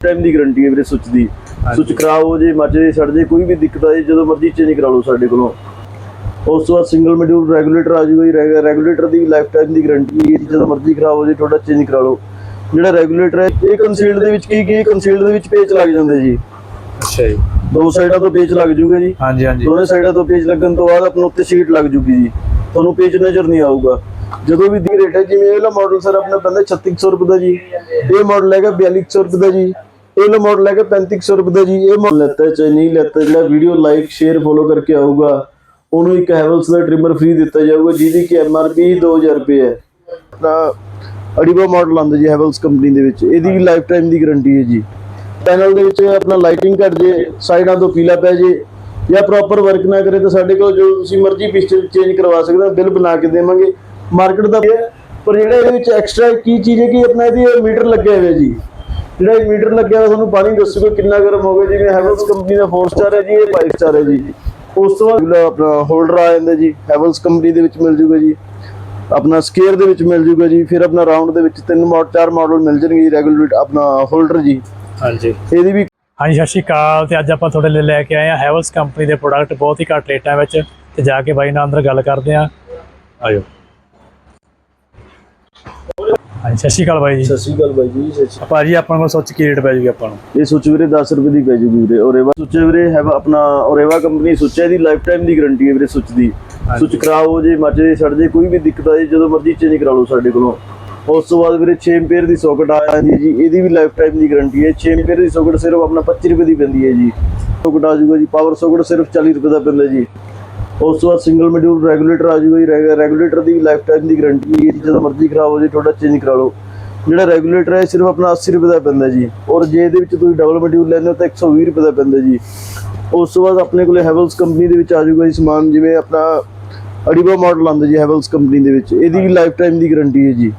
Time ਦੀ guarantee ਹੈ ਵੀਰੇ ਸੁੱਚ ਦੀ। ਸੁੱਚ ਖਰਾਬ ਹੋ ਜੇ ਮੱਚ ਜੇ ਸੜ ਜੇ ਕੋਈ ਵੀ ਦਿੱਕਤ ਆਏ ਜਦੋਂ ਮਰਜ਼ੀ ਚੇਂਜ ਕਰਾ ਲਓ ਸਾਡੇ ਕੋਲੋਂ। ਉਸ ਤੋਂ ਬਾਅਦ ਸਿੰਗਲ ਮੋਡਿਊਲ ਰੈਗੂਲੇਟਰ ਆ ਜੂਗਾ ਜੀ। ਰੈਗੂਲੇਟਰ ਦੀ ਲਾਈਫ ਟਾਈਮ ਦੀ ਗਾਰੰਟੀ ਹੈ ਜਦੋਂ ਮਰਜ਼ੀ ਖਰਾਬ ਹੋ ਜੇ ਤੁਹਾਡਾ ਚੇਂਜ ਕਰਾ ਲਓ। ਜਿਹੜਾ ਰੈਗੂਲੇਟਰ ਹੈ ਇਹ ਕੰਸੀਲਡ ਦੇ ਵਿੱਚ ਕੀ ਕੀ ਕੰਸੀਲਡ ਦੇ ਵਿੱਚ ਪੇਚ ਲੱਗ ਜਾਂਦੇ ਜੀ। ਅੱਛਾ ਜੀ। ਦੋ ਸਾਈਡਾਂ ਤੋਂ ਪੇਚ ਲੱਗ ਜੂਗਾ ਜੀ। ਹਾਂਜੀ ਹਾਂਜੀ। ਦੋਨੇ ਸਾਈਡਾਂ ਤੋਂ ਪੇਚ ਲੱਗਣ ਤੋਂ ਬਾਅਦ ਆਪਣਾ ਉੱਤੇ ਸ਼ੀਟ ਲੱਗ ਜੂਗੀ ਜੀ। ਤੁਹਾਨੂੰ ਪੇਚ ਨਜ਼ਰ ਨਹੀਂ ਆਊਗਾ। ਜਦੋਂ ਵੀ ਦੀ ਰੇਟ ਹੈ ਜਿਵੇਂ ਇਹ ਵਾਲਾ ਮਾਡਲ ਸਰ ਆਪਣਾ ਪੈਂਦਾ 3600 ਰੁਪਏ ਦਾ ਜੀ। ਇਹ ਮਾਡਲ ਹੈਗਾ 4200 ਰੁਪਏ ਦਾ ਜੀ। ਇਹ ਵਾਲਾ ਮਾਡਲ ਹੈਗਾ 3500 ਰੁਪਏ ਦਾ ਜੀ, ਇਹ ਮਾਡਲ ਲੈਤਾ ਹੈ, ਚਾਹੇ ਨਹੀਂ ਲੈਤਾ, ਜਿਹੜਾ ਵੀਡੀਓ ਲਾਈਕ ਸ਼ੇਅਰ ਫੋਲੋ ਕਰਕੇ ਆਊਗਾ, ਉਹਨੂੰ ਇੱਕ ਹੈਵਲਸ ਦਾ ਟ੍ਰਿਮਰ ਫ੍ਰੀ ਦਿੱਤਾ ਜਾਊਗਾ, ਜਿਹਦੀ ਕਿ ਐਮਆਰਪੀ 2000 ਰੁਪਏ ਹੈ। ਆਪਣਾ ਅਡੀਬਾ ਮਾਡਲ ਆਉਂਦਾ ਜੀ ਹੈਵਲਸ ਕੰਪਨੀ ਦੇ ਵਿੱਚ, ਇਹਦੀ ਲਾਈਫ ਟਾਈਮ ਦੀ ਗਾਰੰਟੀ ਹੈ ਜੀ। ਪੈਨਲ ਦੇ ਵਿੱਚ ਆਪਣਾ ਲਾਈਟਿੰਗ ਘਟ ਜੇ, ਸਾਈਡਾਂ ਤੋਂ ਪੀਲਾ ਪੈ ਜੇ, ਜਾਂ ਪ੍ਰੋਪਰ ਵਰਕ ਨਾ ਕਰੇ, ਤਾਂ ਸਾਡੇ ਕੋਲ ਜੋ ਤੁਸੀਂ ਮਰਜ਼ੀ ਪਿਸਟਨ ਚੇਂਜ ਕਰਵਾ ਸਕਦੇ ਹੋ, ਬਿੱਲ ਬਣਾ ਕੇ ਦੇਵਾਂਗੇ। ਮਾਰਕੀਟ ਦਾ ਪਰ ਜਿਹੜਾ ਇਹਦੇ ਵਿੱਚ ਐਕਸਟਰਾ ਕੀ ਚੀਜ਼ ਹੈ ਕਿ ਆਪਣਾ ਇਹਦੀ ਮੀਟਰ ਲੱਗਿਆ ਹੋਇਆ ਜੀ। ਜਿਹੜਾ ਇਹ ਮੀਟਰ ਲੱਗਿਆ ਹੋਇਆ ਤੁਹਾਨੂੰ ਪਾਣੀ ਦੱਸੂਗਾ ਕਿੰਨਾ ਗਰਮ ਹੋ ਗਿਆ ਜਿਵੇਂ ਹੈਵਲਸ ਕੰਪਨੀ ਦਾ 4 ਸਟਾਰ ਹੈ ਜੀ ਇਹ 5 ਸਟਾਰ ਹੈ ਜੀ। ਉਸ ਤੋਂ ਬਾਅਦ ਆਪਣਾ ਹੋਲਡਰ ਆ ਜਾਂਦਾ ਜੀ ਹੈਵਲਸ ਕੰਪਨੀ ਦੇ ਵਿੱਚ ਮਿਲ ਜੂਗਾ ਜੀ। ਆਪਣਾ ਸਕੇਅਰ ਦੇ ਵਿੱਚ ਮਿਲ ਜੂਗਾ ਜੀ ਫਿਰ ਆਪਣਾ ਰਾਉਂਡ ਦੇ ਵਿੱਚ ਤਿੰਨ ਮਾਡਲ ਚਾਰ ਮਾਡਲ ਮਿਲ ਜਾਣਗੇ ਜੀ ਰੈਗੂਲੇਟ ਆਪਣਾ ਹੋਲਡਰ ਜੀ। ਹਾਂਜੀ। ਇਹਦੀ ਵੀ ਹਾਂਜੀ ਸਤਿ ਸ਼੍ਰੀ ਅਕਾਲ ਤੇ ਅੱਜ ਆਪਾਂ ਤੁਹਾਡੇ ਲਈ ਲੈ ਕੇ ਆਏ ਆ ਹੈਵਲਸ ਕੰਪਨੀ ਦੇ ਪ੍ਰੋਡਕਟ ਬਹੁਤ ਹੀ ਘੱਟ ਰੇਟਾਂ ਵਿੱਚ। ਤੇ ਜਾ ਕੇ ਬਾਈ ਨਾਲ ਅੰਦਰ ਗੱਲ ਕਰਦੇ ਆ ਆਇਓ। ਹਾਂਜੀ ਸਤਿ ਸ਼੍ਰੀ ਅਕਾਲ ਬਾਈ ਜੀ। ਸਤਿ ਸ਼੍ਰੀ ਅਕਾਲ ਬਾਈ ਜੀ ਸਤਿ ਸ਼੍ਰੀ ਭਾਜੀ ਆਪਾਂ ਸੋਚ ਕੀ ਰੇਟ ਪੈ ਜੂਗੀ ਆਪਾਂ ਨੂੰ? ਅਕਾਲ। ਇਹ ਸੁੱਚ ਵੀਰੇ 10 ਰੁਪਏ ਦੀ ਪੈ ਜੂਗੀ ਵੀਰੇ। ਔਰੇਵਾ ਸੁੱਚ ਵੀਰੇ ਹੈ ਆਪਣਾ ਔਰੇਵਾ ਕੰਪਨੀ ਸੁੱਚ ਹੈ ਦੀ ਲਾਈਫ ਟਾਈਮ ਦੀ ਗਾਰੰਟੀ ਹੈ ਵੀਰੇ ਸੁੱਚ ਦੀ ਸੁੱਚ ਹੋ ਜੇ ਮੱਚ ਜੇ ਸੜ ਜੇ ਕੋਈ ਵੀ ਦਿੱਕਤ ਆਏ ਜਦੋਂ ਮਰਜ਼ੀ ਚੇਂਜ ਕਰਾ ਲਓ ਸਾਡੇ ਕੋਲੋਂ। ਉਸ ਤੋਂ ਬਾਅਦ ਵੀਰੇ 6 ਐਂਪੀਅਰ ਦੀ ਸੌਕਟ ਆ ਜਾਂਦੀ ਹੈ ਜੀ ਇਹਦੀ ਵੀ ਲਾਈਫ ਟਾਈਮ ਦੀ ਗਾਰੰਟੀ ਹੈ। 6 ਐਂਪੀਅਰ ਦੀ ਸੌਕਟ ਸਿਰਫ ਆਪਣਾ 25 ਰੁਪਏ ਦੀ ਪੈਂਦੀ ਹੈ ਜੀ। ਸੌਕਟ ਆ ਜਾਊਗਾ ਜੀ ਪਾਵਰ ਸੌਕਟ ਸਿਰਫ 40 ਰੁਪਏ ਦਾ ਪੈਂਦਾ ਜੀ। ਉਸ ਤੋਂ ਬਾਅਦ ਸਿੰਗਲ ਮੋਡਿਊਲ ਰੈਗੂਲੇਟਰ ਆ ਜਾਊਗਾ ਜੀ ਰੈਗੂਲੇਟਰ ਦੀ ਲਾਈਫ ਟਾਈਮ ਦੀ ਗਾਰੰਟੀ ਹੈ ਜਦੋਂ ਮਰਜ਼ੀ ਖਰਾਬ ਹੋ ਜੇ ਤੁਹਾਡਾ ਚੇਂਜ ਕਰਾ ਲਓ। ਜਿਹੜਾ ਰੈਗੂਲੇਟਰ ਹੈ ਸਿਰਫ ਆਪਣਾ 80 ਰੁਪਏ ਦਾ ਪੈਂਦਾ ਜੀ। ਔਰ ਜੇ ਇਹਦੇ ਵਿੱਚ ਤੁਸੀਂ ਡਬਲ ਮੋਡਿਊਲ ਲੈਂਦੇ ਹੋ, ਤਾਂ 120 ਰੁਪਏ ਦਾ ਪੈਂਦਾ ਜੀ। ਉਸ ਤੋਂ ਬਾਅਦ ਆਪਣੇ ਕੋਲੇ ਹੈਵਲਸ ਕੰਪਨੀ ਦੇ ਵਿੱਚ ਆ ਜੂਗਾ ਜੀ ਸਮਾਨ, ਜਿਵੇਂ ਆਪਣਾ ਅਡੀਬਾ ਮਾਡਲ ਆਉਂਦਾ ਜੀ ਹੈਵਲਸ ਕੰਪਨੀ ਦੇ ਵਿੱਚ। ਇਹਦੀ ਲਾਈਫ ਟਾਈਮ ਦੀ ਗਾਰੰਟੀ ਹੈ ਜੀ।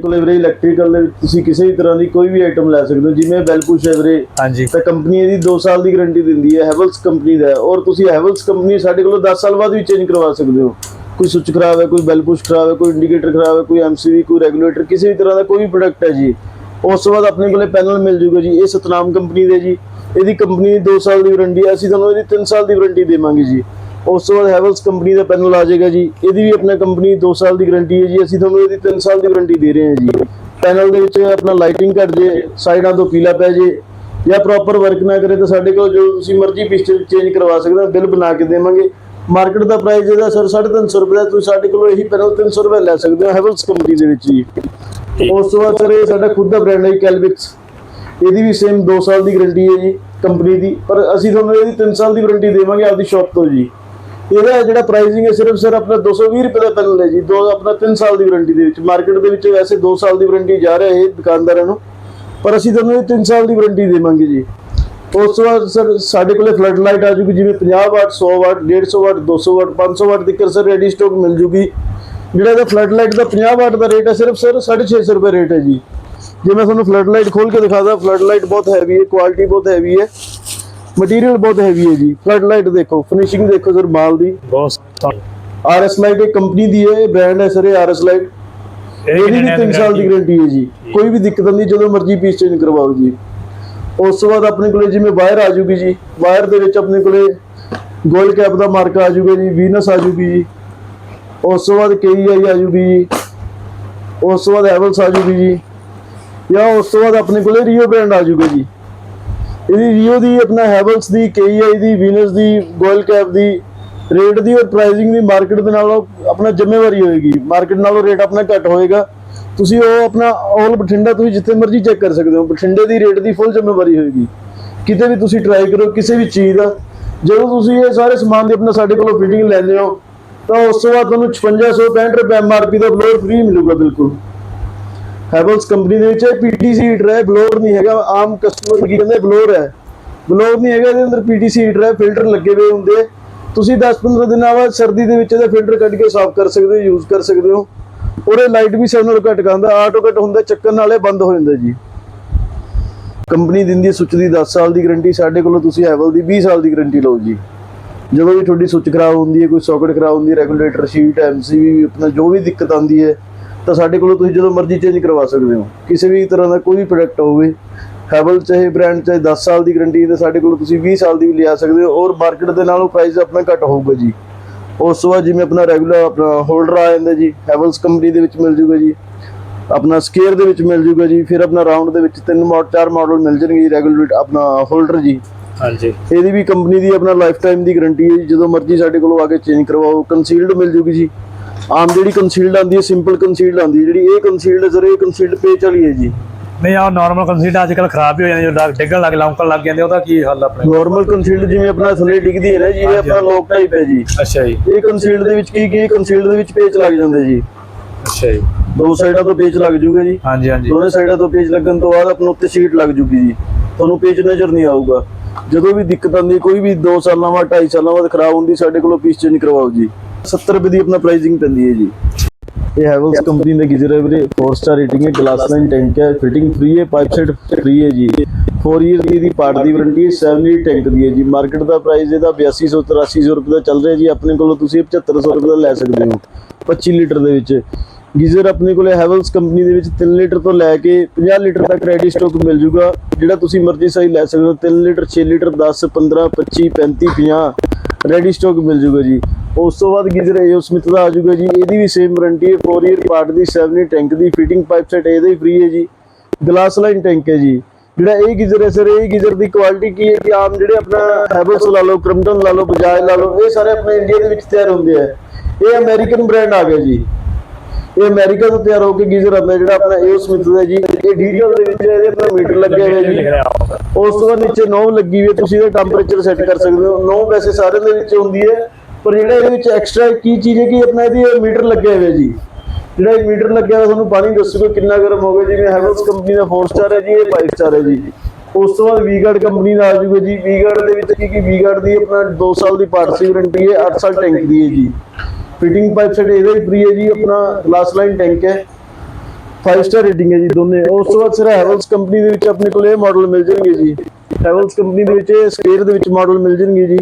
ਕੋਲੇ ਵੀਰੇ ਇਲੈਕਟ੍ਰੀਕਲ ਦੇ ਵਿੱਚ ਤੁਸੀਂ ਕਿਸੇ ਵੀ ਤਰ੍ਹਾਂ ਦੀ ਕੋਈ ਵੀ ਆਈਟਮ ਲੈ ਸਕਦੇ ਹੋ ਜਿਵੇਂ ਬੈਲਪੁਸ਼ ਹੈ ਵੀਰੇ ਹਾਂਜੀ। ਤਾਂ ਕੰਪਨੀ ਇਹਦੀ 2 ਸਾਲ ਦੀ ਗਾਰੰਟੀ ਦਿੰਦੀ ਹੈ ਹੈਵਲਸ ਕੰਪਨੀ ਦਾ ਔਰ ਤੁਸੀਂ ਹੈਵਲਸ ਕੰਪਨੀ ਸਾਡੇ ਕੋਲੋਂ 10 ਸਾਲ ਬਾਅਦ ਵੀ ਚੇਂਜ ਕਰਵਾ ਸਕਦੇ ਹੋ। ਕੋਈ ਸੁੱਚ ਖਰਾਬ ਹੈ ਕੋਈ ਬੈਲ ਪੁਸ਼ ਖਰਾਬ ਹੈ ਕੋਈ ਇੰਡੀਕੇਟਰ ਖਰਾਬ ਹੈ ਕੋਈ ਐਮਸੀਵੀ ਕੋਈ ਰੈਗੂਲੇਟਰ ਕਿਸੇ ਵੀ ਤਰ੍ਹਾਂ ਦਾ ਕੋਈ ਵੀ ਪ੍ਰੋਡਕਟ ਹੈ ਜੀ। ਉਸ ਤੋਂ ਬਾਅਦ ਆਪਣੇ ਕੋਲੇ ਪੈਨਲ ਮਿਲ ਜੂਗਾ ਜੀ ਇਹ ਸਤਨਾਮ ਕੰਪਨੀ ਦੇ ਜੀ। ਇਹਦੀ ਕੰਪਨੀ ਦੀ 2 ਸਾਲ ਦੀ ਵਾਰੰਟੀ ਹੈ ਅਸੀਂ ਤੁਹਾਨੂੰ ਇਹਦੀ 3 ਸਾਲ ਦੀ ਵਾਰੰਟੀ ਦੇਵਾਂਗੇ ਜੀ। ਉਸ ਤੋਂ ਬਾਅਦ ਹੈਵਲਸ ਕੰਪਨੀ ਦਾ ਪੈਨਲ ਆ ਜਾਏਗਾ ਜੀ। ਇਹਦੀ ਵੀ ਆਪਣਾ ਕੰਪਨੀ 2 ਸਾਲ ਦੀ ਗਾਰੰਟੀ ਹੈ ਜੀ। ਅਸੀਂ ਤੁਹਾਨੂੰ ਇਹਦੀ 3 ਸਾਲ ਦੀ ਵਾਰੰਟੀ ਦੇ ਰਹੇ ਹਾਂ ਜੀ। ਪੈਨਲ ਦੇ ਵਿੱਚ ਆਪਣਾ ਲਾਈਟਿੰਗ ਘਟ ਜੇ ਸਾਈਡਾਂ ਤੋਂ ਪੀਲਾ ਪੈ ਜੇ ਜਾਂ ਪ੍ਰੋਪਰ ਵਰਕ ਨਾ ਕਰੇ ਤਾਂ ਸਾਡੇ ਕੋਲ ਜੋ ਤੁਸੀਂ ਮਰਜ਼ੀ ਪਿਸਟਨ ਚੇਂਜ ਕਰਵਾ ਸਕਦੇ ਹੋ ਬਿੱਲ ਬਣਾ ਕੇ ਦੇਵਾਂਗੇ। ਮਾਰਕੀਟ ਦਾ ਪ੍ਰਾਈਸ ਇਹਦਾ ਸਰ 350 ਰੁਪਏ ਦਾ ਤੁਸੀਂ ਸਾਡੇ ਕੋਲੋਂ ਇਹੀ ਪੈਨਲ 300 ਰੁਪਏ ਲੈ ਸਕਦੇ ਹੋ ਹੈਵਲਸ ਕੰਪਨੀ ਦੇ ਵਿੱਚ ਜੀ। ਉਸ ਤੋਂ ਬਾਅਦ ਸਰ ਇਹ ਸਾਡਾ ਖੁਦ ਦਾ ਬ੍ਰਾਂਡ ਹੈ ਕੈਲਵਿਕਸ ਇਹਦੀ ਵੀ ਸੇਮ 2 ਸਾਲ ਦੀ ਗਾਰੰਟੀ ਹੈ ਜੀ ਕੰਪਨੀ ਦੀ। ਪਰ ਅਸੀਂ ਤੁਹਾਨੂੰ ਇਹਦੀ 3 ਸਾਲ ਦੀ ਵਾਰੰਟੀ ਦੇਵਾਂਗੇ ਆਪਦੀ ਸ਼ਾਪ ਤੋਂ ਜੀ। ਇਹਦਾ ਜਿਹੜਾ ਪ੍ਰਾਈਸਿੰਗ ਹੈ ਸਿਰਫ ਸਰ ਆਪਣਾ 220 ਰੁਪਏ ਦਾ ਪੈਨਲ ਹੈ ਜੀ, ਦੋ ਆਪਣਾ 3 ਸਾਲ ਦੀ ਵਾਰੰਟੀ ਦੇ ਵਿੱਚ। ਮਾਰਕੀਟ ਦੇ ਵਿੱਚ ਵੈਸੇ 2 ਸਾਲ ਦੀ ਵਾਰੰਟੀ ਜਾ ਰਿਹਾ ਹੈ ਦੁਕਾਨਦਾਰਾਂ ਨੂੰ, ਪਰ ਅਸੀਂ ਤੁਹਾਨੂੰ ਇਹ 3 ਸਾਲ ਦੀ ਵਾਰੰਟੀ ਦੇਵਾਂਗੇ ਜੀ। ਉਸ ਤੋਂ ਬਾਅਦ ਸਰ ਸਾਡੇ ਕੋਲੇ ਫਲੱਡ ਲਾਈਟ ਆ ਜੂਗੀ, ਜਿਵੇਂ 50 watt 100 watt 150 watt 200 watt 500 watt ਤੱਕ ਸਰ ਰੈਡੀ ਸਟਾਕ ਮਿਲ ਜੂਗੀ। ਜਿਹੜਾ ਇਹਦਾ ਫਲੱਡ ਲਾਈਟ ਦਾ 50 ਵਾਟ ਦਾ ਰੇਟ ਹੈ ਸਿਰਫ ਸਰ 650 ਰੁਪਏ ਰੇਟ ਹੈ ਜੀ। ਜੇ ਮੈਂ ਤੁਹਾਨੂੰ ਫਲੱਡ ਲਾਈਟ ਖੋਲ ਕੇ ਦਿਖਾਦਾ ਫਲੱਡ ਲਾਈਟ ਬਹੁਤ ਹੈਵੀ ਹੈ ਕੁਆਲਿਟੀ ਬਹੁਤ ਹੈਵੀ ਹੈ। ਮਟੀਰੀਅਲ ਬਹੁਤ ਹੈਵੀ ਹੈ ਜੀ। ਫਲੱਡ ਲਾਈਟ ਦੇਖੋ ਫਿਨਿਸ਼ਿੰਗ ਦੇਖੋ ਸਰ ਮਾਲ ਦੀ। ਬਹੁਤ। ਆਰਐਸ ਲਾਈਟ ਇੱਕ ਕੰਪਨੀ ਦੀ ਹੈ ਬ੍ਰਾਂਡ ਹੈ ਸਰ ਇਹ ਆਰਐਸ ਲਾਈਟ ਇਹ ਇਹਦੀ ਵੀ 3 ਸਾਲ ਦੀ ਗਾਰੰਟੀ ਹੈ ਜੀ। ਕੋਈ ਵੀ ਦਿੱਕਤ ਨਹੀਂ ਜਦੋਂ ਮਰਜ਼ੀ ਪੀਸ ਚੇਂਜ ਕਰਵਾਓ ਜੀ। ਉਸ ਤੋਂ ਬਾਅਦ ਆਪਣੇ ਕੋਲੇ ਜਿਵੇਂ ਵਾਇਰ ਆ ਜੂਗੀ ਜੀ ਵਾਇਰ ਦੇ ਵਿੱਚ ਆਪਣੇ ਕੋਲੇ ਗੋਲਡ ਕੈਪ ਦਾ ਮਾਰਕਾ ਆ ਜੂਗਾ ਜੀ ਵੀਨਸ ਆ ਜੂਗੀ ਜੀ। ਉਸ ਤੋਂ ਬਾਅਦ ਕੇਈਆਈ ਆ ਜੂਗੀ ਜੀ। ਉਸ ਤੋਂ ਬਾਅਦ ਐਵਲਸ ਆ ਜੂਗੀ ਜੀ। ਜਾਂ ਉਸ ਤੋਂ ਬਾਅਦ ਆਪਣੇ ਕੋਲੇ ਰੀਓ ਬ੍ਰਾਂਡ ਆ ਜੂਗਾ ਜੀ। ਇਹਦੀ ਰੀਓ ਦੀ ਆਪਣਾ ਹੈਵਲਸ ਦੀ ਕੇਈਆਈ ਦੀ ਵੀਨਸ ਦੀ ਗੋਲਡ ਕੈਪ ਦੀ ਰੇਟ ਦੀ ਔਰ ਪ੍ਰਾਈਸਿੰਗ ਦੀ ਮਾਰਕੀਟ ਦੇ ਨਾਲੋਂ ਆਪਣਾ ਜ਼ਿੰਮੇਵਾਰੀ ਹੋਏਗੀ। ਮਾਰਕੀਟ ਨਾਲੋਂ ਰੇਟ ਆਪਣਾ ਘੱਟ ਹੋਏਗਾ। ਤੁਸੀਂ ਉਹ ਆਪਣਾ ਆਲ ਬਠਿੰਡਾ ਤੁਸੀਂ ਜਿੱਥੇ ਮਰਜ਼ੀ ਚੈੱਕ ਕਰ ਸਕਦੇ ਹੋ। ਬਠਿੰਡੇ ਦੀ ਰੇਟ ਦੀ ਫੁੱਲ ਜ਼ਿੰਮੇਵਾਰੀ ਹੋਏਗੀ। ਕਿਤੇ ਵੀ ਤੁਸੀਂ ਟਰਾਈ ਕਰੋ, ਕਿਸੇ ਵੀ ਚੀਜ਼ ਦਾ। ਜਦੋਂ ਤੁਸੀਂ ਇਹ ਸਾਰੇ ਸਮਾਨ ਦੀ ਆਪਣਾ ਸਾਡੇ ਕੋਲੋਂ ਫਿਟਿੰਗ ਲੈਂਦੇ ਹੋ, ਤਾਂ ਉਸ ਤੋਂ ਬਾਅਦ ਤੁਹਾਨੂੰ 5665 ਰੁਪਏ ਐਮਆਰਪੀ ਦਾ ਬਲੋਰ ਫ੍ਰੀ ਮਿਲੂਗਾ ਬਿਲਕੁਲ। ਹੈਵਲਸ ਕੰਪਨੀ ਦੇ ਵਿੱਚ ਪੀਟੀਸੀ ਹੀਟਰ ਹੈ ਬਲੋਰ ਨਹੀਂ ਹੈਗਾ, ਆਮ ਕਸਟਮਰ ਕੀ ਕਹਿੰਦੇ ਬਲੋਰ ਹੈ। ਬਲੋਰ ਨਹੀਂ ਹੈਗਾ, ਇਹਦੇ ਅੰਦਰ ਪੀਟੀਸੀ ਹੀਟਰ ਹੈ ਫਿਲਟਰ ਲੱਗੇ ਹੋਏ ਹੁੰਦੇ। ਤੁਸੀਂ 10-15 ਦਿਨਾਂ ਬਾਅਦ ਸਰਦੀ ਦੇ ਵਿੱਚ ਇਹਦਾ ਫਿਲਟਰ ਕੱਢ ਕੇ ਸਾਫ਼ ਕਰ ਸਕਦੇ ਹੋ ਯੂਜ਼ ਕਰ ਸਕਦੇ ਹੋ। ਔਰ ਇਹ ਲਾਈਟ ਵੀ ਸਿਗਨਲ ਘੱਟ ਖਾਂਦਾ, ਆਟੋ ਕੱਟ ਹੁੰਦਾ, ਚੱਕਣ ਨਾਲੇ ਬੰਦ ਹੋ ਜਾਂਦਾ ਜੀ। ਕੰਪਨੀ ਦਿੰਦੀ ਹੈ ਸੁੱਚ ਦੀ 10 ਸਾਲ ਦੀ ਗਾਰੰਟੀ ਸਾਡੇ ਕੋਲੋਂ ਤੁਸੀਂ ਹੈਵਲ ਦੀ 20 ਸਾਲ ਦੀ ਗਾਰੰਟੀ ਲਓ ਜੀ। ਜਦੋਂ ਵੀ ਤੁਹਾਡੀ ਸੁੱਚ ਖਰਾਬ ਹੁੰਦੀ ਹੈ, ਕੋਈ ਸੌਕਟ ਖਰਾਬ ਹੁੰਦੀ ਹੈ ਰੈਗੂਲੇਟਰ ਸ਼ੀਟ ਐਮਸੀਵੀ ਆਪਣਾ ਜੋ ਵੀ ਦਿੱਕਤ ਆਉਂਦੀ ਹੈ ਤਾਂ ਸਾਡੇ ਕੋਲੋਂ ਤੁਸੀਂ ਜਦੋਂ ਮਰਜ਼ੀ ਚੇਂਜ ਕਰਵਾ ਸਕਦੇ ਹੋ। ਕਿਸੇ ਵੀ ਤਰ੍ਹਾਂ ਦਾ ਕੋਈ ਵੀ ਪ੍ਰੋਡਕਟ ਹੋਵੇ ਹੈਵਲ ਚਾਹੇ ਬ੍ਰਾਂਡ ਚਾਹੇ 10 ਸਾਲ ਦੀ ਗਾਰੰਟੀ ਤੇ ਸਾਡੇ ਕੋਲ ਤੁਸੀਂ 20 ਸਾਲ ਦੀ ਵੀ ਲਿਆ ਸਕਦੇ ਹੋ ਔਰ ਮਾਰਕੀਟ ਦੇ ਨਾਲੋਂ ਪ੍ਰਾਈਸ ਆਪਣਾ ਘੱਟ ਹੋਊਗਾ ਜੀ। ਉਸ ਤੋਂ ਬਾਅਦ ਜਿਵੇਂ ਆਪਣਾ ਰੈਗੂਲਰ ਆਪਣਾ ਹੋਲਡਰ ਆ ਜਾਂਦਾ ਜੀ ਹੈਵਲਸ ਕੰਪਨੀ ਦੇ ਵਿੱਚ ਮਿਲ ਜੂਗਾ ਜੀ। ਆਪਣਾ ਸਕੇਅਰ ਦੇ ਵਿੱਚ ਮਿਲ ਜੂਗਾ ਜੀ ਫਿਰ ਆਪਣਾ ਰਾਉਂਡ ਦੇ ਵਿੱਚ ਤਿੰਨ ਮਾਡਲ ਚਾਰ ਮਾਡਲ ਮਿਲ ਜਾਣਗੇ ਜੀ ਰੈਗੂਲਰ ਆਪਣਾ ਹੋਲਡਰ ਜੀ। ਹਾਂਜੀ। ਇਹਦੀ ਵੀ ਕੰਪਨੀ ਦੀ ਆਪਣਾ ਲਾਈਫ ਟਾਈਮ ਦੀ ਗਾਰੰਟੀ ਹੈ ਜੀ ਜਦੋਂ ਮਰਜ਼ੀ ਸਾਡੇ ਕੋਲੋਂ ਆ ਕੇ ਚੇਂਜ ਕਰਵਾਓ ਕੰਸੀਲਡ ਮਿਲ ਜੂਗੀ ਜੀ। ਆਮ ਜਿਹੜੀ ਕੰਸੀਲਡ ਆਉਂਦੀ ਹੈ ਸਿੰਪਲ ਕੰਸੀਲਡ ਆਉਂਦੀ ਹੈ ਜਿਹੜੀ ਇਹ ਕੰਸੀਲਡ ਸਰ ਇਹ ਕੰਸੀਲਡ ਪੇਚ ਵਾਲੀ ਹੈ ਜੀ। ਨਹੀਂ ਆ ਨਾਰਮਲ ਕੰਸੀਡਰ ਅੱਜ ਕੱਲ ਖਰਾਬ ਵੀ ਹੋ ਜਾਂਦੇ ਜੋ ਡਾਕ ਡਿੱਗਣ ਲੱਗ ਲੌਂਕਣ ਲੱਗ ਜਾਂਦੇ ਉਹਦਾ ਕੀ ਹੱਲ ਆਪਣੇ? ਨਾਰਮਲ ਕੰਸੀਲਡ ਜਿਵੇਂ ਆਪਣਾ ਥੱਲੇ ਡਿੱਗਦੀ ਹੈ ਨਾ ਜੀ ਇਹ ਆਪਣਾ ਲੋਕ ਟਾਈਪ ਹੈ ਜੀ। ਅੱਛਾ ਜੀ। ਇਹ ਕੰਸੀਲਡ ਦੇ ਵਿੱਚ ਕੀ ਕੀ ਕੰਸੀਲਡ ਦੇ ਵਿੱਚ ਪੇਚ ਲੱਗ ਜਾਂਦੇ ਜੀ। ਅੱਛਾ ਜੀ। ਦੋ ਸਾਈਡਾਂ ਤੋਂ ਪੇਚ ਲੱਗ ਜੂਗਾ ਜੀ। ਹਾਂਜੀ ਹਾਂਜੀ। ਦੋਨੇ ਸਾਈਡਾਂ ਤੋਂ ਪੇਚ ਲੱਗਣ ਤੋਂ ਬਾਅਦ ਆਪਣਾ ਉੱਤੇ ਸ਼ੀਟ ਲੱਗ ਜੂਗੀ ਜੀ। ਤੁਹਾਨੂੰ ਪੇਚ ਨਜ਼ਰ ਨਹੀਂ ਆਊਗਾ। ਜਦੋਂ ਵੀ ਦਿੱਕਤ ਆਉਂਦੀ ਕੋਈ ਵੀ 2 ਸਾਲਾਂ ਬਾਅਦ 2.5 ਸਾਲਾਂ ਬਾਅਦ ਖਰਾਬ ਹੁੰਦੀ ਸਾਡੇ ਕੋਲੋਂ ਪੀਸ ਚੇਂਜ ਕਰਵਾਓ ਜੀ। 70 ਰੁਪਏ ਦੀ ਆਪਣਾ ਪ੍ਰਾਈਸਿੰਗ ਪੈਂਦੀ ਹੈ ਜੀ। ਇਹ ਹੈਵਲਸ ਕੰਪਨੀ ਦਾ ਗੀਜ਼ਰ ਹੈ ਵੀਰੇ। 4 ਸਟਾਰ ਰੇਟਿੰਗ ਹੈ ਗਲਾਸ ਲਾਈਨ ਟੈਂਕ ਹੈ ਫਿਟਿੰਗ ਫ੍ਰੀ ਹੈ ਪਾਈਪ ਸੈਟ ਫ੍ਰੀ ਹੈ ਜੀ। 4 ਇਅਰ ਦੀ ਦੀ ਪਾਰਟ ਦੀ ਵਾਰੰਟੀ ਹੈ 7 ਲੀਟਰ ਟੈਂਕ ਦੀ ਹੈ ਜੀ। ਮਾਰਕੀਟ ਦਾ ਪ੍ਰਾਈਸ ਇਹਦਾ 8200 8300 ਰੁਪਏ ਦਾ ਚੱਲ ਰਿਹਾ ਜੀ। ਆਪਣੇ ਕੋਲੋਂ ਤੁਸੀਂ 7500 ਰੁਪਏ ਦਾ ਲੈ ਸਕਦੇ ਹੋ 25 ਲੀਟਰ ਦੇ ਵਿੱਚ। ਗੀਜ਼ਰ ਆਪਣੇ ਕੋਲੇ ਹੈਵਲਸ ਕੰਪਨੀ ਦੇ ਵਿੱਚ 3 ਲੀਟਰ ਤੋਂ ਲੈ ਕੇ 50 ਲੀਟਰ ਤੱਕ ਰੈਡੀ ਸਟਾਕ ਮਿਲ ਜੂਗਾ। ਜਿਹੜਾ ਤੁਸੀਂ ਮਰਜ਼ੀ ਸਾਈਜ਼ ਲੈ ਸਕਦੇ ਹੋ 3 ਲੀਟਰ 6 ਲੀਟਰ 10 15 25 35 50 ਰੈਡੀ ਸਟਾਕ ਮਿਲ ਜੂਗਾ ਜੀ। ਉਸ ਤੋਂ ਬਾਅਦ ਗੀਜ਼ਰ ਏਓ ਸਮਿਥ ਦਾ ਆ ਜੂਗਾ ਜੀ। ਇਹਦੀ ਵੀ ਸੇਮ ਵਾਰੰਟੀ ਹੈ। 4 ਇਅਰ ਪਾਰਟ ਦੀ 7 ਲੀਟਰ ਟੈਂਕ ਦੀ ਫਿਟਿੰਗ ਪਾਈਪ ਸੈਟ ਇਹਦਾ ਹੀ ਫ੍ਰੀ ਹੈ ਜੀ। ਗਲਾਸ ਲਾਈਨ ਟੈਂਕ ਹੈ ਜੀ। ਜਿਹੜਾ ਇਹ ਗੀਜ਼ਰ ਹੈ ਸਰ ਇਹ ਗੀਜ਼ਰ ਦੀ ਕੁਆਲਿਟੀ ਕੀ ਹੈ? ਕਿ ਆਮ ਜਿਹੜੇ ਆਪਣਾ ਹੈਵਲਸ ਲਾ ਲਓ ਕ੍ਰਮਟਨ ਲਾ ਲਓ ਬਜਾਜ ਲਾ ਲਓ, ਇਹ ਸਾਰੇ ਆਪਣੇ ਇੰਡੀਆ ਦੇ ਵਿੱਚ ਤਿਆਰ ਹੁੰਦੇ ਆ। ਇਹ ਅਮਰੀਕਨ ਬ੍ਰਾਂਡ ਆ ਗਿਆ ਜੀ। ਇਹ ਅਮਰੀਕਾ ਤੋਂ ਤਿਆਰ ਹੋ ਕੇ ਗੀਜ਼ਰ ਆਉਂਦਾ ਜਿਹੜਾ ਆਪਣਾ ਏਓ ਸਮਿਥ ਦਾ ਜੀ। ਇਹ ਡੀਜ਼ਲ ਦੇ ਵਿੱਚ ਇਹਦੇ ਆਪਣਾ ਮੀਟਰ ਲੱਗਿਆ ਹੋਇਆ ਜੀ। ਉਸ ਤੋਂ ਬਾਅਦ ਨੀਚੇ ਨੋਬ ਲੱਗੀ ਹੋਈ ਹੈ। ਤੁਸੀਂ ਇਹਦਾ ਟੈਂਪਰੇਚਰ ਸੈੱਟ ਕਰ ਸਕਦੇ ਹੋ। ਨੋਬ ਵੈਸੇ ਸਾਰਿਆਂ ਦੇ ਵਿੱਚ ਹੁੰਦੀ ਹੈ। ਪਰ ਜਿਹੜਾ ਇਹਦੇ ਵਿੱਚ ਐਕਸਟਰਾ ਕੀ ਚੀਜ਼ ਹੈ ਕਿ ਆਪਣਾ ਇਹਦੀ ਮੀਟਰ ਲੱਗਿਆ ਹੋਇਆ ਜੀ। ਜਿਹੜਾ ਇਹ ਮੀਟਰ ਲੱਗਿਆ ਹੋਇਆ, ਤੁਹਾਨੂੰ ਪਾਣੀ ਦੱਸੂਗਾ ਕਿੰਨਾ ਗਰਮ ਹੋ ਜਿਵੇਂ ਹੈਵਲਸ ਕੰਪਨੀ ਦਾ 4 ਸਟਾਰ ਹੈ ਜੀ, ਇਹ 5 ਸਟਾਰ ਹੈ ਜੀ। ਉਸ ਤੋਂ ਬਾਅਦ ਵੀਗਾਰਡ ਕੰਪਨੀ ਦਾ ਆ ਜਾਊਗਾ ਜੀ। ਵੀਗਾਰਡ ਦੇ ਵਿੱਚ ਕੀ ਕੀ? ਵੀਗਾਰਡ ਦੀ ਆਪਣਾ 2 ਸਾਲ ਦੀ ਪਾਰਟਸੀ ਵਾਰੰਟੀ ਹੈ 8 ਸਾਲ ਟੈਂਕ ਦੀ ਹੈ ਜੀ। ਫਿਟਿੰਗ ਪਾਈਪ ਸੈਟ ਇਹਦਾ ਹੀ ਫ੍ਰੀ ਹੈ ਜੀ, ਆਪਣਾ ਗਲਾਸ ਲਾਈਨ ਟੈਂਕ ਹੈ। 5 ਸਟਾਰ ਰੇਟਿੰਗ ਹੈ ਜੀ ਦੋਨੇ। ਉਸ ਤੋਂ ਬਾਅਦ ਸਿਰ ਹੈਵਲਸ ਕੰਪਨੀ ਦੇ ਵਿੱਚ ਆਪਣੇ ਕੋਲ ਇਹ ਮਾਡਲ ਮਿਲ ਜਾਣਗੇ ਜੀ। ਹੈਵਲਸ ਕੰਪਨੀ ਦੇ ਵਿੱਚ ਸਕੇਅਰ ਦੇ ਵਿੱਚ ਮਾਡਲ ਮਿਲ ਜਾਣਗੇ ਜੀ।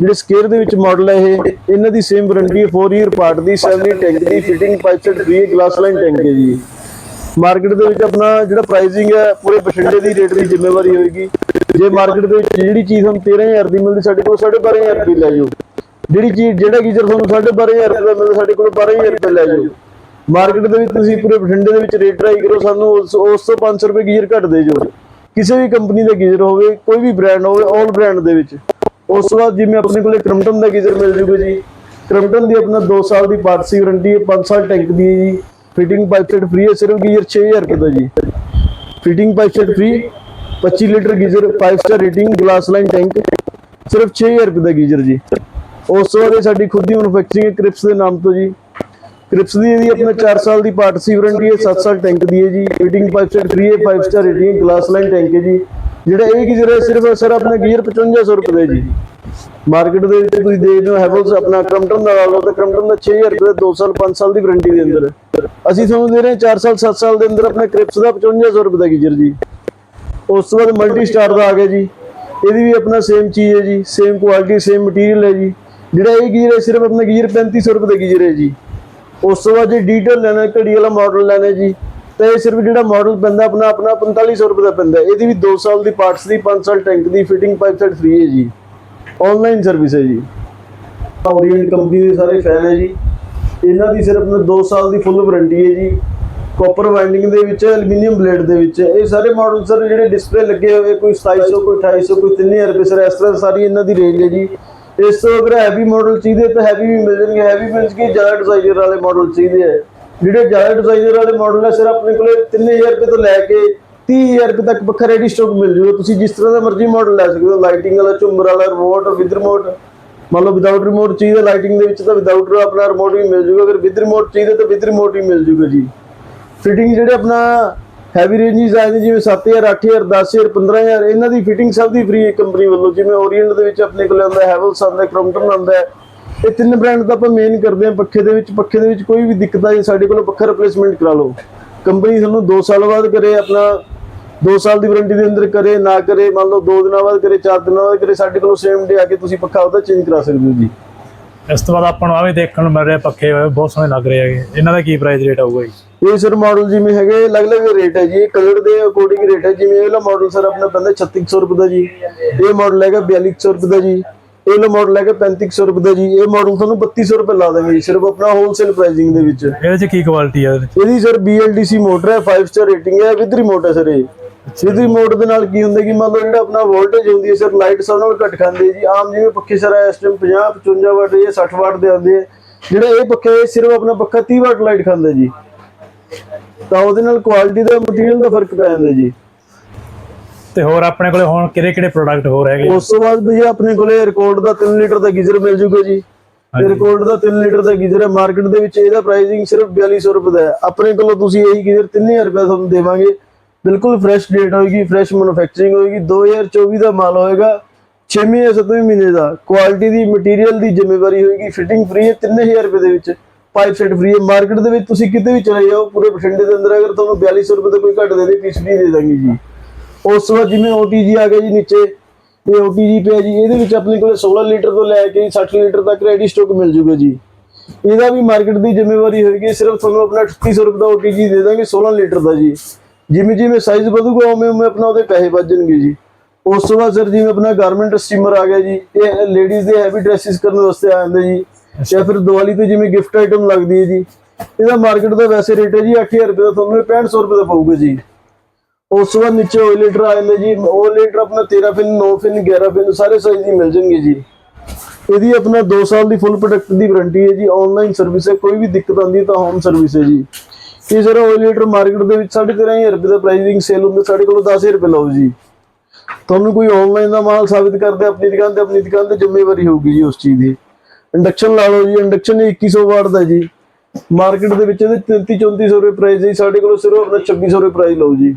ਜਿਹੜੇ ਸਕੇਅਰ ਦੇ ਵਿੱਚ ਮਾਡਲ ਹੈ ਇਹ, ਇਹਨਾਂ ਦੀ ਸੇਮ ਵਾਰੰਟੀ ਹੈ 4 ਇਅਰ ਪਾਰਟ ਦੀ 7 ਟੈਂਕ ਦੀ fitting pipe set free glass line tank ਹੈ ਜੀ ਮਾਰਕੀਟ ਦੇ ਵਿੱਚ ਆਪਣਾ ਜਿਹੜਾ ਪ੍ਰਾਈਸਿੰਗ ਹੈ ਪੂਰੇ ਬਠਿੰਡੇ ਦੀ ਰੇਟ ਦੀ ਜ਼ਿੰਮੇਵਾਰੀ ਹੋਏਗੀ। ਜੇ ਮਾਰਕੀਟ ਦੇ ਵਿੱਚ ਜਿਹੜੀ ਚੀਜ਼ ਤੁਹਾਨੂੰ 13000 ਦੀ ਮਿਲਦੀ, ਸਾਡੇ ਕੋਲ 12500 ਰੁਪਏ ਲੈ ਜਾਓ। ਜਿਹੜੀ ਚੀਜ਼, ਜਿਹੜਾ ਗੀਜ਼ਰ ਤੁਹਾਨੂੰ 12500 ਰੁਪਏ ਦਾ ਮਿਲਦਾ, ਸਾਡੇ ਕੋਲ 12000 ਰੁਪਏ ਲੈ ਜਾਓ। ਮਾਰਕੀਟ ਦੇ ਵਿੱਚ ਤੁਸੀਂ ਪੂਰੇ ਬਠਿੰਡੇ ਦੇ ਵਿੱਚ ਰੇਟ ਟਰਾਈ ਕਰੋ, ਸਾਨੂੰ ਉਸ ਉਸ ਤੋਂ 500 ਰੁਪਏ ਗੀਜ਼ਰ ਘੱਟ ਦੇ ਜੋ ਕਿਸੇ ਵੀ ਕੰਪਨੀ ਦਾ ਗੀਜ਼ਰ ਹੋਵੇ, ਕੋਈ ਵੀ ਬ੍ਰਾਂਡ ਹੋਵੇ ਆਲ ਬ੍ਰਾਂਡ ਦੇ ਵਿੱਚ। ਉਸ ਤੋਂ ਬਾਅਦ ਜਿਵੇਂ ਆਪਣੇ ਕੋਲੇ ਕ੍ਰਮਟਨ ਦਾ ਗੀਜ਼ਰ ਮਿਲ ਜੂਗਾ ਜੀ। ਕ੍ਰਮਟਨ ਦੀ ਆਪਣਾ 2 ਸਾਲ ਦੀ ਪਾਰਟਸੀ ਵਾਰੰਟੀ ਹੈ 5 ਸਾਲ ਟੈਂਕ ਦੀ ਹੈ ਜੀ। ਫਿਟਿੰਗ ਪਾਈਪ ਸੈਟ ਫ੍ਰੀ ਹੈ, ਸਿਰਫ ਗੀਜ਼ਰ 6000 ਰੁਪਏ ਦਾ ਜੀ। Fitting pipe set free 25 litre geyser 5 star rating glass line tank ਸਿਰਫ 6000 ਰੁਪਏ ਦਾ ਗੀਜ਼ਰ ਜੀ। ਉਸ ਤੋਂ ਬਾਅਦ ਇਹ ਸਾਡੀ ਖੁਦ ਦੀ ਮੈਨੂਫੈਕਚਰਿੰਗ ਹੈ, ਕ੍ਰਿਪਸ ਦੇ ਨਾਮ ਤੋਂ ਜੀ। ਕ੍ਰਿਪਸ ਦੀ ਇਹਦੀ ਆਪਣਾ 4 ਸਾਲ ਦੀ ਪਾਰਟਸੀ ਵਾਰੰਟੀ ਹੈ 7 ਸਾਲ ਟੈਂਕ ਦੀ ਹੈ ਜੀ। ਫਿਟਿੰਗ ਪਾਈਪ ਸੈਟ ਫ੍ਰੀ ਹੈ 5 star rating glass line tank ਹੈ ਜੀ। ਜਿਹੜਾ ਇਹ ਗੀਜ਼ਰ ਹੈ ਸਿਰਫ ਸਰ ਆਪਣਾ ਗੀਜ਼ਰ 5500 ਰੁਪਏ ਦਾ ਜੀ। ਮਾਰਕੀਟ ਦੇ ਵਿੱਚ ਤੁਸੀਂ ਦੇਖਦੇ ਹੋ ਹੈਵਲਸ ਆਪਣਾ ਕ੍ਰਮਟਨ ਦਾ ਲਾ ਲਓ ਕ੍ਰਮਟਨ ਦਾ 6000 ਰੁਪਏ 2 ਸਾਲ 5 ਸਾਲ ਦੀ ਵਾਰੰਟੀ ਦੇ ਅੰਦਰ। ਅਸੀਂ ਤੁਹਾਨੂੰ ਦੇ ਰਹੇ ਹਾਂ 4 ਸਾਲ 7 ਸਾਲ ਦੇ ਅੰਦਰ ਆਪਣੇ ਕ੍ਰਿਪਸ ਦਾ 5500 ਰੁਪਏ ਦਾ ਗੀਜ਼ਰ ਜੀ। ਉਸ ਤੋਂ ਬਾਅਦ ਮਲਟੀ ਸਟਾਰ ਦਾ ਆ ਗਿਆ ਜੀ। ਇਹਦੀ ਵੀ ਆਪਣਾ ਸੇਮ ਚੀਜ਼ ਹੈ ਜੀ ਸੇਮ ਕੁਆਲਿਟੀ ਸੇਮ ਮਟੀਰੀਅਲ ਹੈ ਜੀ। ਜਿਹੜਾ ਇਹ ਗੀਜ਼ਰ ਹੈ, ਸਿਰਫ ਆਪਣਾ ਗੀਜ਼ਰ 3500 ਰੁਪਏ ਦਾ ਗੀਜ਼ਰ ਹੈ ਜੀ। ਉਸ ਤੋਂ ਬਾਅਦ ਜੇ ਡੀਟੇਲ ਲੈਣਾ, ਘੜੀ ਵਾਲਾ ਮਾਡਲ ਲੈਣਾ ਜੀ। ਤਾਂ ਇਹ ਸਿਰਫ ਜਿਹੜਾ ਮਾਡਲ ਪੈਂਦਾ ਆਪਣਾ ਆਪਣਾ 4500 ਰੁਪਏ ਦਾ ਪੈਂਦਾ। ਇਹਦੀ ਵੀ 2 ਸਾਲ ਦੀ ਪਾਰਟਸ ਦੀ 5 ਸਾਲ ਟੈਂਕ ਦੀ ਫਿਟਿੰਗ ਪਾਈਪ ਸੈਟ ਫ੍ਰੀ ਹੈ ਜੀ। ਆਨਲਾਈਨ ਸਰਵਿਸ ਹੈ ਜੀ। ਓਰੀਐਂਟ ਕੰਪਨੀ ਦੇ ਸਾਰੇ ਫੈਨ ਹੈ ਜੀ। ਇਹਨਾਂ ਦੀ ਸਿਰਫ 2 ਸਾਲ ਦੀ ਫੁੱਲ ਵਾਰੰਟੀ ਹੈ ਜੀ। ਕਾਪਰ ਵਾਈਂਡਿੰਗ ਦੇ ਵਿੱਚ ਐਲੂਮੀਨੀਅਮ ਬਲੇਡ ਦੇ ਵਿੱਚ, ਇਹ ਸਾਰੇ ਮਾਡਲ ਸਰ ਜਿਹੜੇ ਡਿਸਪਲੇ ਲੱਗੇ ਹੋਏ, ਕੋਈ 2700 ਕੋਈ 2800 ਕੋਈ 3000 ਰੁਪਏ ਸਰ, ਇਸ ਤਰ੍ਹਾਂ ਸਾਰੀ ਇਹਨਾਂ ਦੀ ਰੇਂਜ ਹੈ ਜੀ। ਇਸ ਤੋਂ ਅਗਰ ਹੈਵੀ ਮਾਡਲ ਚਾਹੀਦੇ ਤਾਂ ਹੈਵੀ ਵੀ ਮਿਲ ਜਾਣਗੇ ਹੈਵੀ ਮਿਲ ਕਿ ਜ਼ਿਆਦਾ ਡਿਜ਼ਾਈਨਰ ਵਾਲੇ ਮਾਡਲ ਚਾਹੀਦੇ ਹੈ। ਜਿਹੜੇ ਜ਼ਿਆਦਾ ਡਿਜ਼ਾਈਨਰ ਵਾਲੇ ਮਾਡਲ ਹੈ ਸਰ ਆਪਣੇ ਕੋਲੇ 3000 ਰੁਪਏ ਤੋਂ ਲੈ ਕੇ 30000 ਰੁਪਏ ਤੱਕ ਵੱਖਰਾ ਰੈਡੀ ਸਟਾਕ ਮਿਲ ਜੂਗਾ। ਤੁਸੀਂ ਜਿਸ ਤਰ੍ਹਾਂ ਦਾ ਮਰਜ਼ੀ ਮਾਡਲ ਲੈ ਸਕਦੇ ਹੋ। ਲਾਈਟਿੰਗ ਵਾਲਾ, ਝੁੰਮਰ ਵਾਲਾ ਰਿਮੋਟ ਵਿਦ ਰਿਮੋਟ ਮੰਨ ਲਓ ਵਿਦਆਊਟ ਰਿਮੋਟ ਚਾਹੀਦਾ ਲਾਈਟਿੰਗ ਦੇ ਵਿੱਚ ਤਾਂ ਵਿਦਆਊਟ ਆਪਣਾ ਰਿਮੋਟ ਵੀ ਮਿਲ ਜੂਗਾ। ਅਗਰ ਵਿਦ ਰਿਮੋਟ ਚਾਹੀਦਾ ਤਾਂ ਵਿਦ ਰਿਮੋਟ ਹੀ ਮਿਲ ਜੂਗਾ ਜੀ। ਫਿਟਿੰਗ ਜਿਹੜੇ ਆਪਣਾ ਹੈਵੀ ਰੇਂਜਸ ਆਏ ਨੇ ਜਿਵੇਂ 7000 8000 10000 15000 ਇਹਨਾਂ ਦੀ ਫਿਟਿੰਗ ਸਭ ਦੀ ਫ੍ਰੀ ਹੈ ਕੰਪਨੀ ਵੱਲੋਂ। ਜਿਵੇਂ ਓਰੀਐਂਟ ਦੇ ਵਿੱਚ ਆਪਣੇ ਕੋਲ ਆਉਂਦਾ ਹੈਵਲਸ ਆਉਂਦਾ ਕ੍ਰੋਮਟਨ ਆਉਂਦਾ ਇਹ ਤਿੰਨ ਬ੍ਰਾਂਡ ਦਾ ਆਪਾਂ ਮੇਨ ਕਰਦੇ ਹਾਂ ਪੱਖੇ ਦੇ ਵਿੱਚ। ਪੱਖੇ ਦੇ ਵਿੱਚ ਕੋਈ ਵੀ ਦਿੱਕਤ ਆਈ ਸਾਡੇ ਕੋਲੋਂ ਪੱਖਾ ਰਿਪਲੇਸਮੈਂਟ ਕਰਾ ਲਓ। ਕੰਪਨੀ ਤੁਹਾਨੂੰ 2 ਸਾਲ ਬਾਅਦ ਕਰੇ ਆਪਣਾ 2 ਸਾਲ ਦੀ ਵਾਰੰਟੀ ਦੇ ਅੰਦਰ ਕਰੇ ਨਾ ਕਰੇ ਮੰਨ ਲਓ 2 ਦਿਨਾਂ ਬਾਅਦ ਕਰੇ 4 ਦਿਨਾਂ ਬਾਅਦ ਕਰੇ ਸਾਡੇ ਕੋਲੋਂ ਸੇਮ ਡੇ ਆ ਕੇ ਤੁਸੀਂ ਪੱਖਾ ਉਹਦਾ ਚੇਂਜ ਕਰਾ ਸਕਦੇ ਹੋ ਜੀ। ਇਸ ਤੋਂ ਬਾਅਦ ਆਪਾਂ ਨੂੰ ਆ ਵੀ ਦੇਖਣ ਨੂੰ ਮਿਲ ਰਿਹਾ ਪੱਖੇ ਬਹੁਤ ਸੋਹਣੇ ਲੱਗ ਰਹੇ ਹੈਗੇ। ਇਹਨਾਂ ਦਾ ਕੀ ਪ੍ਰਾਈਸ ਰੇਟ ਆਊਗਾ ਜੀ? ਇਹ ਸਰ ਮਾਡਲ ਜਿਵੇਂ ਹੈਗੇ ਅਲੱਗ-ਅਲੱਗ ਰੇਟ ਹੈ ਜੀ। ਕਲਰ ਦੇ ਅਕੋਰਡਿੰਗ ਰੇਟ ਹੈ। ਜਿਵੇਂ ਇਹ ਵਾਲਾ ਮਾਡਲ ਸਰ ਆਪਣਾ ਪੈਂਦਾ 3600 ਰੁਪਏ ਦਾ ਜੀ। ਇਹ ਮਾਡਲ ਹੈਗਾ 4200 ਰੁਪਏ ਦਾ ਜੀ। ਇਹ ਵਾਲਾ ਮਾਡਲ ਹੈਗਾ 3500 ਰੁਪਏ ਦਾ ਜੀ। ਇਹ ਮਾਡਲ ਤੁਹਾਨੂੰ 3200 ਰੁਪਏ ਲਾ ਦਾਂਗੇ ਜੀ ਸਿਰਫ ਆਪਣਾ ਹੋਲਸੇਲ ਪ੍ਰਾਈਸਿੰਗ ਦੇ ਵਿੱਚ। ਇਹਦੇ 'ਚ ਕੀ ਕੁਆਲਿਟੀ ਹੈ ਇਹਦੇ ਸਰ BLDC ਮੋਟਰ ਹੈ 5 ਸਟਾਰ ਰੇਟਿੰਗ ਹੈ ਵਿਦ ਰਿਮੋਟ ਹੈ ਸਰ ਇਹ। ਵਿਦ ਰਿਮੋਟ ਦੇ ਨਾਲ ਕੀ ਹੁੰਦਾ ਕਿ ਮੰਨ ਲਓ ਜਿਹੜਾ ਆਪਣਾ ਵੋਲਟੇਜ ਹੁੰਦੀ ਹੈ ਸਰ ਲਾਈਟ ਸਭ ਨਾਲ ਘੱਟ ਖਾਂਦੇ ਜੀ। ਆਮ ਜਿਵੇਂ ਪੱਖੇ ਸਰ ਇਸ ਟਾਈਮ 50 55 ਵਾਟ ਜਾਂ 60 ਵਾਟ ਦੇ ਆਉਂਦੇ ਆ। ਜਿਹੜਾ ਇਹ ਪੱਖਾ ਸਿਰਫ ਆਪਣਾ ਪੱਖਾ 30 ਵਾਟ ਲਾਈਟ ਖਾਂਦਾ ਜੀ। ਤਾਂ ਉਹਦੇ ਨਾਲ ਕੁਆਲਿਟੀ ਦਾ ਮਟੀਰੀਅਲ ਦਾ ਫ਼ਰਕ ਪੈ ਜਾਂਦਾ ਜੀ। ਤੇ ਹੋਰ ਆਪਣੇ ਕੋਲੇ ਹੁਣ ਕਿਹੜੇ ਕਿਹੜੇ ਪ੍ਰੋਡਕਟ ਹੋਰ ਹੈਗੇ ਉਸ ਤੋਂ ਬਾਅਦ ਭਈਆ ਆਪਣੇ ਕੋਲੇ ਰਿਕਾਰਡ ਦਾ 3 ਲੀਟਰ ਦਾ ਗੀਜ਼ਰ ਮਿਲ ਜੂਗਾ ਜੀ। ਤੇ ਰਿਕਾਰਡ ਦਾ 3 ਲੀਟਰ ਦਾ ਗੀਜ਼ਰ ਹੈ। ਮਾਰਕੀਟ ਦੇ ਵਿੱਚ ਇਹਦਾ ਪ੍ਰਾਈਸਿੰਗ ਸਿਰਫ 4200 ਰੁਪਏ ਦਾ ਹੈ। ਆਪਣੇ ਕੋਲੋਂ ਤੁਸੀਂ ਇਹੀ ਗੀਜ਼ਰ 3000 ਰੁਪਏ ਤੁਹਾਨੂੰ ਦੇਵਾਂਗੇ। ਬਿਲਕੁਲ ਫਰੈਸ਼ ਡੇਟ ਹੋਏਗੀ ਫਰੈਸ਼ ਮੈਨੂਫੈਕਚਰਿੰਗ ਹੋਏਗੀ। 2024 ਦਾ ਮਾਲ ਹੋਏਗਾ 6ਵੀਂ ਜਾਂ 7ਵੀਂ ਮਹੀਨੇ ਦਾ। ਕੁਆਲਿਟੀ ਦੀ ਮਟੀਰੀਅਲ ਦੀ ਜ਼ਿੰਮੇਵਾਰੀ ਹੋਏਗੀ। ਫਿਟਿੰਗ ਫ੍ਰੀ ਹੈ 3000 ਰੁਪਏ ਦੇ ਵਿੱਚ। ਪਾਈਪ ਸੈਟ ਫ੍ਰੀ ਹੈ। ਮਾਰਕੀਟ ਦੇ ਵਿੱਚ ਤੁਸੀਂ ਕਿਤੇ ਵੀ ਚਲੇ ਜਾਓ ਪੂਰੇ ਬਠਿੰਡੇ ਦੇ ਅੰਦਰ ਅਗਰ ਤੁਹਾਨੂੰ 4200 ਰੁਪਏ ਦਾ ਕੋਈ ਘੱਟ ਦੇ ਦੇ ਪੀਸ ਵੀ ਦੇ ਦਾਂਗੇ ਜੀ। ਉਸ ਤੋਂ ਬਾਅਦ ਜਿਵੇਂ OTG ਆ ਗਿਆ ਜੀ ਨੀਚੇ ਇਹ OTG ਪਿਆ ਜੀ ਇਹਦੇ ਵਿੱਚ ਆਪਣੇ ਕੋਲ 16 ਲੀਟਰ ਤੋਂ ਲੈ ਕੇ 60 ਲੀਟਰ ਤੱਕ ਰੈਡੀ ਸਟਾਕ ਮਿਲ ਜੂਗਾ ਜੀ। ਇਹਦਾ ਵੀ ਮਾਰਕੀਟ ਦੀ ਜ਼ਿੰਮੇਵਾਰੀ ਹੋਏਗੀ ਸਿਰਫ ਤੁਹਾਨੂੰ ਆਪਣਾ 3800 ਰੁਪਏ ਦਾ OTG ਦੇ ਦਾਂਗੇ 16 ਲੀਟਰ ਦਾ ਜੀ। ਜਿਵੇਂ ਜਿਵੇਂ ਸਾਈਜ਼ ਵਧੂਗਾ ਉਵੇਂ ਉਵੇਂ ਆਪਣਾ ਉਹਦੇ ਪੈਸੇ ਵੱਧ ਜਾਣਗੇ ਜੀ। ਉਸ ਤੋਂ ਬਾਅਦ ਸਰ ਜਿਵੇਂ ਆਪਣਾ ਗਾਰਮੈਂਟ ਸਟੀਮਰ ਆ ਗਿਆ ਜੀ ਇਹ ਲੇਡੀਜ਼ ਦੇ ਹੈਵੀ ਡਰੈਸਿਸ ਕਰਨ ਵਾਸਤੇ ਆ ਜਾਂਦੇ ਜੀ। ਜਾਂ ਫਿਰ ਦੀਵਾਲੀ ਤੇ ਜਿਵੇਂ ਗਿਫਟ ਆਈਟਮ ਲੱਗਦੀ ਹੈ ਜੀ। ਇਹਦਾ ਮਾਰਕੀਟ ਦਾ ਵੈਸੇ ਰੇਟ ਹੈ ਜੀ 8000 ਰੁਪਏ ਦਾ ਤੁਹਾਨੂੰ ਇਹ 6500 ਰੁਪਏ ਦਾ ਪਊਗਾ ਜੀ। ਉਸ ਤੋਂ ਬਾਅਦ ਨੀਚੇ ਓਇਲੇਟਰ ਆ ਜਾਂਦੇ ਜੀ ਓਇਲੇਟਰ ਆਪਣਾ 13 ਫਿਨ 9 ਫਿਨ 11 ਫਿਨ ਸਾਰੇ ਸਾਈਜ਼ ਦੀ ਮਿਲ ਜਾਣਗੇ ਜੀ। ਇਹਦੀ ਆਪਣਾ 2 ਸਾਲ ਦੀ ਫੁੱਲ ਪ੍ਰੋਡਕਟ ਦੀ ਵਾਰੰਟੀ ਹੈ ਜੀ ਆਨਲਾਈਨ ਸਰਵਿਸ ਹੈ ਕੋਈ ਵੀ ਦਿੱਕਤ ਆਉਂਦੀ ਹੈ ਤਾਂ ਹੋਮ ਸਰਵਿਸ ਹੈ ਜੀ। ਇਹ ਸਰ ਓਇਲੇਟਰ ਮਾਰਕੀਟ ਦੇ ਵਿੱਚ 13500 ਰੁਪਏ ਦਾ ਪ੍ਰਾਈਸਿੰਗ ਸੇਲ ਹੁੰਦਾ ਸਾਡੇ ਕੋਲ 10000 ਰੁਪਏ ਲਓ ਜੀ। ਤੁਹਾਨੂੰ ਕੋਈ ਆਨਲਾਈਨ ਦਾ ਮਾਲ ਸਾਬਿਤ ਕਰਦੇ ਆਪਣੀ ਦੁਕਾਨ ਤੇ ਆਪਣੀ ਦੁਕਾਨ ਤੇ ਜ਼ਿੰਮੇਵਾਰੀ ਹੋਊਗੀ ਜੀ ਉਸ ਚੀਜ਼ ਦੀ। ਇੰਡਕਸ਼ਨ ਲਾ ਲਓ ਜੀ ਇੰਡਕਸ਼ਨ 2100 ਵਾਟ ਦਾ ਜੀ। ਮਾਰਕੀਟ ਦੇ ਵਿੱਚ ਇਹਦੇ 33 3400 ਰੁਪਏ ਪ੍ਰਾਈਸ ਹੈ ਜੀ, ਸਾਡੇ ਕੋਲ ਸਿਰਫ ਆਪਣਾ 2600 ਰੁਪਏ ਪ੍ਰਾਈਸ ਲਓ ਜੀ।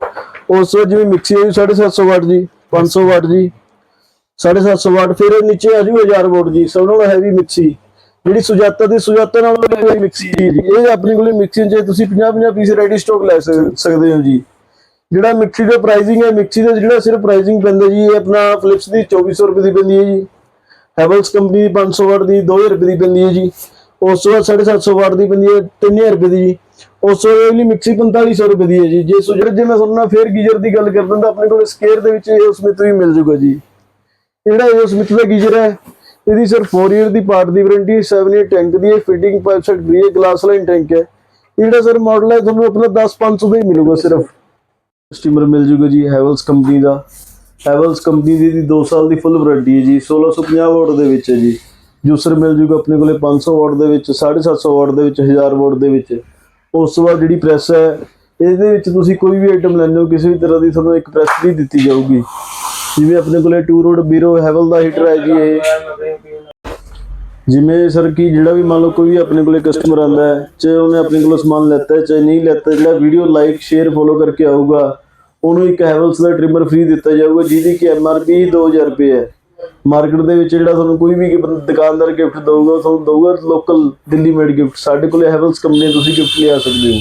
ਉਸ ਤੋਂ ਬਾਅਦ ਜਿਵੇਂ ਮਿਕਸੀ ਹੈ ਜੀ 750 ਵਾਟ ਜੀ 500 ਵਾਟ ਜੀ 750 ਵਾਟ, ਫਿਰ ਨੀਚੇ ਆ ਜੂ 1000 ਵਾਟ ਜੀ, ਸਭ ਨਾਲੋਂ ਹੈਵੀ ਮਿਕਸੀ ਜਿਹੜੀ ਸੁਜਾਤਾ ਦੀ ਸੁਜਾਤਾ ਨਾਲ ਵੀ ਮਿਕਸੀ ਜੀ। ਇਹ ਆਪਣੇ ਕੋਲੇ ਮਿਕਸੀ ਚ ਤੁਸੀਂ 50 50 ਪੀਸ ਰੈਡੀ ਸਟਾਕ ਲੈ ਸਕਦੇ ਹੋ ਜੀ। ਜਿਹੜਾ ਮਿਕਸੀ ਦਾ ਪ੍ਰਾਈਸਿੰਗ ਹੈ ਮਿਕਸੀ ਦਾ ਜਿਹੜਾ ਸਿਰਫ ਪ੍ਰਾਈਸਿੰਗ ਪੈਂਦਾ ਜੀ, ਇਹ ਆਪਣਾ ਫਿਲਿਪਸ ਦੀ 2400 ਰੁਪਏ ਦੀ ਪੈਂਦੀ ਹੈ ਜੀ। ਹੈਵਲਸ ਕੰਪਨੀ ਦੀ 500 ਵਾਟ ਦੀ 2000 ਰੁਪਏ ਦੀ ਪੈਂਦੀ ਹੈ ਜੀ। ਉਸ ਤੋਂ ਬਾਅਦ 750 ਵਾਟ ਦੀ ਪੈਂਦੀ ਹੈ 3000 ਰੁਪਏ ਦੀ ਜੀ। ਉਸ ਅਗਲੀ ਮਿਕਸੀ 4500 ਰੁਪਏ ਦੀ ਹੈ ਜੀ। ਜੇ ਸੁਜਰ ਜੇ ਮੈਂ ਤੁਹਾਨੂੰ ਫੇਰ ਗੀਜ਼ਰ ਦੀ ਗੱਲ ਕਰਦਾ ਤਾਂ ਆਪਣੇ ਕੋਲ ਸਕੇਅਰ ਦੇ ਵਿੱਚ ਇਹ ਸਮਿਥ ਵੀ ਮਿਲ ਜੂਗਾ ਜੀ। ਜਿਹੜਾ ਇਹ ਸਮਿਥ ਦਾ ਗੀਜ਼ਰ ਹੈ ਇਹਦੀ ਸਰ 4 ਇਅਰ ਦੀ ਪਾਰਟ ਦੀ ਵਾਰੰਟੀ 7 ਇਅਰ ਟੈਂਕ ਦੀ ਹੈ ਫਿਟਿੰਗ ਸੈਟ ਫ੍ਰੀ ਹੈ ਗਲਾਸ ਲਾਈਨ ਟੈਂਕ ਹੈ। ਇਹ ਜਿਹੜਾ ਸਰ ਮਾਡਲ ਹੈ ਤੁਹਾਨੂੰ ਆਪਣਾ 10 500 ਦਾ ਹੀ ਮਿਲੂਗਾ ਸਿਰਫ। ਸਟੀਮਰ ਮਿਲ ਜੂਗਾ ਜੀ ਹੈਵਲਸ ਕੰਪਨੀ ਦਾ। ਹੈਵਲਸ ਕੰਪਨੀ ਦੀ ਦੀ 2 ਸਾਲ ਦੀ ਫੁੱਲ ਵਾਰੰਟੀ ਹੈ ਜੀ 1650 ਵਾਟ ਦੇ ਵਿੱਚ ਹੈ ਜੀ। ਜੂਸਰ ਮਿਲ ਜੂਗਾ ਆਪਣੇ ਕੋਲੇ 500 ਵਾਟ ਦੇ ਵਿੱਚ 750 ਵਾਟ ਦੇ ਵਿੱਚ 1000 ਵਾਟ ਦੇ ਵਿੱਚ। ਉਸ ਤੋਂ ਬਾਅਦ ਜਿਹੜੀ ਪ੍ਰੈਸ ਹੈ, ਇਹਦੇ ਵਿੱਚ ਤੁਸੀਂ ਕੋਈ ਵੀ ਆਈਟਮ ਲੈਂਦੇ ਹੋ, ਕਿਸੇ ਵੀ ਤਰ੍ਹਾਂ ਦੀ ਤੁਹਾਨੂੰ ਇੱਕ ਪ੍ਰੈਸ ਵੀ ਦਿੱਤੀ ਜਾਊਗੀ। ਜਿਵੇਂ ਆਪਣੇ ਕੋਲੇ ਟੂ ਰੋਡ ਬੀਰੋ ਹੈਵਲ ਦਾ ਹੀਟਰ ਹੈ ਜੀ ਇਹ। ਜਿਵੇਂ ਸਰ ਕੀ ਜਿਹੜਾ ਵੀ ਮੰਨ ਲਓ ਕੋਈ ਵੀ ਆਪਣੇ ਕੋਲੇ ਕਸਟਮਰ ਆਂਦਾ ਹੈ, ਚਾਹੇ ਉਹਨੇ ਆਪਣੇ ਕੋਲੋਂ ਸਮਾਨ ਲੈਤਾ ਹੈ, ਚਾਹੇ ਨਹੀਂ ਲੈਤਾ, ਜਿਹੜਾ ਵੀਡੀਓ ਲਾਈਕ ਸ਼ੇਅਰ ਫੋਲੋ ਕਰਕੇ ਆਊਗਾ, ਉਹਨੂੰ ਇੱਕ ਹੈਵਲਸ ਦਾ ਟ੍ਰਿਮਰ ਫ੍ਰੀ ਦਿੱਤਾ ਜਾਊਗਾ, ਜਿਹਦੀ ਕਿ ਐਮਆਰਪੀ 2000 ਰੁਪਏ ਹੈ। ਮਾਰਕੀਟ ਦੇ ਵਿੱਚ ਜਿਹੜਾ ਤੁਹਾਨੂੰ ਕੋਈ ਵੀ ਦੁਕਾਨਦਾਰ ਗਿਫਟ ਦਊਗਾ ਤੁਹਾਨੂੰ ਦਊਗਾ ਲੋਕਲ ਦਿੱਲੀ ਮੇਡ ਗਿਫਟ ਸਾਡੇ ਕੋਲੇ ਹੈਵਲਸ ਕੰਪਨੀ ਤੁਸੀਂ ਗਿਫਟ ਲਿਆ ਸਕਦੇ ਹੋ।